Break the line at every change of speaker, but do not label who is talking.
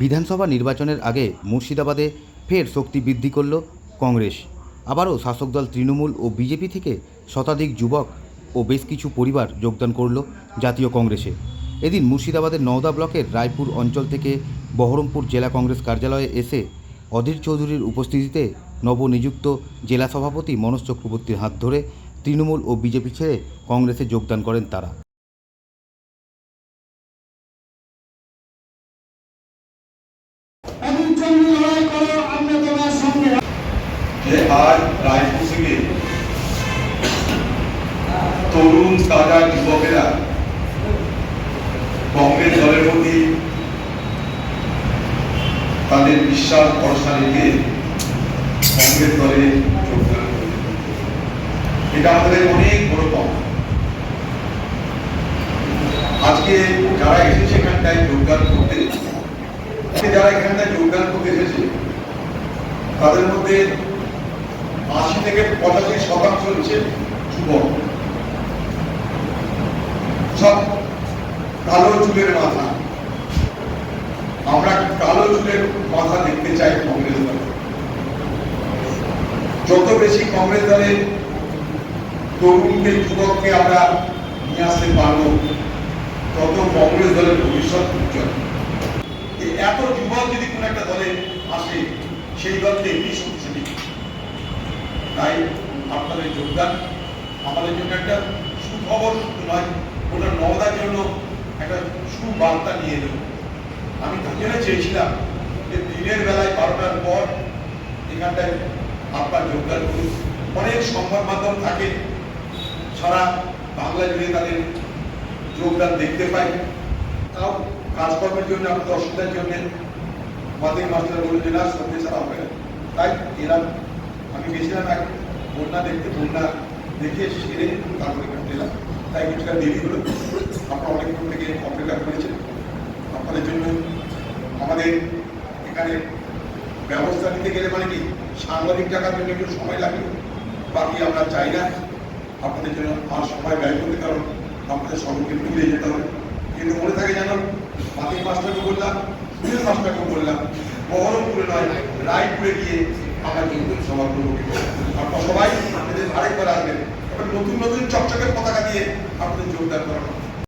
বিধানসভা নির্বাচনের আগে মুর্শিদাবাদে ফের শক্তি বৃদ্ধি করল কংগ্রেস। আবারও শাসক দল তৃণমূল ও বিজেপি থেকে শতাধিক যুবক ও বেশ কিছু পরিবার যোগদান করল জাতীয় কংগ্রেসে। এদিন মুর্শিদাবাদের নওদা ব্লকের রায়পুর অঞ্চল থেকে বহরমপুর জেলা কংগ্রেস কার্যালয়ে এসে অধীর চৌধুরীর উপস্থিতিতে নবনিযুক্ত জেলা সভাপতি মনোজ চক্রবর্তীর হাত ধরে তৃণমূল ও বিজেপি ছেড়ে কংগ্রেসে যোগদান করেন তারা।
যে আজ রায়পুর তরুণ তাজা যুবকেরা কংগ্রেস দলের প্রতি তাদের বিশ্বাস, ভরসা রেখে কংগ্রেস দলে যোগদান এটা আমাদের অনেক বড় পাওয়া আজকে যারা এসেছে এখানটায় যোগদান করতে, যারা এখানটায় যোগদান করতে এসেছে, তাদের মধ্যে আশি থেকে পঁচাশি শতাংশ হচ্ছে যুবক। সব কালো চুলের মাথা। আমরা কালো চুলের মাথা দেখতে চাই কংগ্রেস দলে। যত বেশি কংগ্রেস দলে তরুণকে, যুবককে আমরা নিয়ে আসতে পারব, তত কংগ্রেস দলের ভবিষ্যৎ উজ্জ্বল। এত যুবক যদি কোনো একটা দলে আসে, সেই দলকে এমনি তাই আপনাদের যোগদান, আমাদের জন্য একটা সুখবর নয় ওটা নবদার জন্য একটা সুবার্তা নিয়ে এলো আমি জন্য চেয়েছিলাম যে দিনের বেলায় বারোটার পর এখানটায় আপনার যোগদান করুন। অনেক সংবাদ মাধ্যম থাকে, সারা বাংলা জুড়ে তাদের যোগদান দেখতে পাই। তাও কাজকর্মের জন্য, আপনাদের অসুবিধার জন্য, মাধ্যমিক মাস্টার বললেন যে না সত্যি ছাড়া হবে তাই এরা আমি গেছিলাম এক বন্যা দেখতে, বন্যা দেখে সেরে তারপরে এখানে এলাম। তাই কিছুটা দেরি হলো। আপনারা অনেকক্ষণ থেকে অপেক্ষা করেছেন আপনাদের জন্য আমাদের এখানে ব্যবস্থা নিতে গেলে মানে কি, সাংবাদিক টাকার জন্য একটু সময় লাগে। বাকি আমরা চাই না। আপনাদের জন্য আর সময় ব্যয় করতে, কারণ আপনাদের সঙ্গে ফিরে যেতে হবে। কিন্তু মনে থাকে যেন মাধ্যমিক মাস্টারকে বললাম স্কুলের মাস্টারকে বললাম। বহরমপুরে নয়, রায়পুরে গিয়ে আমরা কিন্তু সভা করি আপনারা সবাই আপনাদের আরেকবার আসবেন। নতুন নতুন চকচকের পতাকা দিয়ে আপনাদের যোগদান করানো